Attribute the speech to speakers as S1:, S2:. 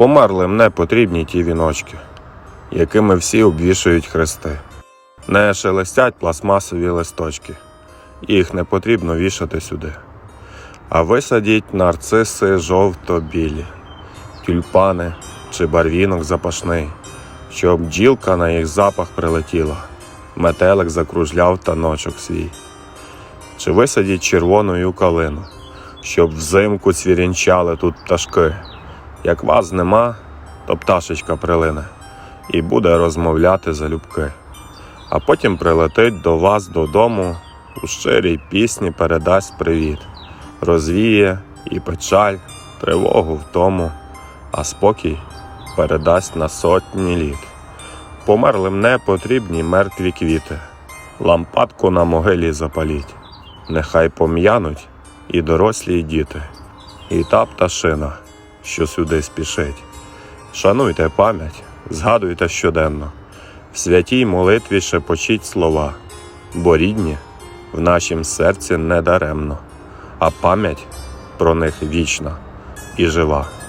S1: Померлим не потрібні ті віночки, якими всі обвішують хрести. Не шелестять пластмасові листочки, їх не потрібно вішати сюди. А висадіть нарциси жовто-білі, тюльпани чи барвінок запашний, щоб бджілка на їх запах прилетіла, метелик закружляв таночок свій. Чи висадіть червону калину, щоб взимку цвірінчали тут пташки. Як вас нема, то пташечка прилине і буде розмовляти залюбки. А потім прилетить до вас додому, у щирій пісні передасть привіт, розвіє і печаль, тривогу в тому, а спокій передасть на сотні літ. Померлим не потрібні мертві квіти, лампадку на могилі запаліть, нехай пом'януть і дорослі, і діти, і та пташина, що сюди спішить. Шануйте пам'ять, згадуйте щоденно, в святій молитві шепочіть слова, бо рідні в нашім серці не даремно, а пам'ять про них вічна і жива.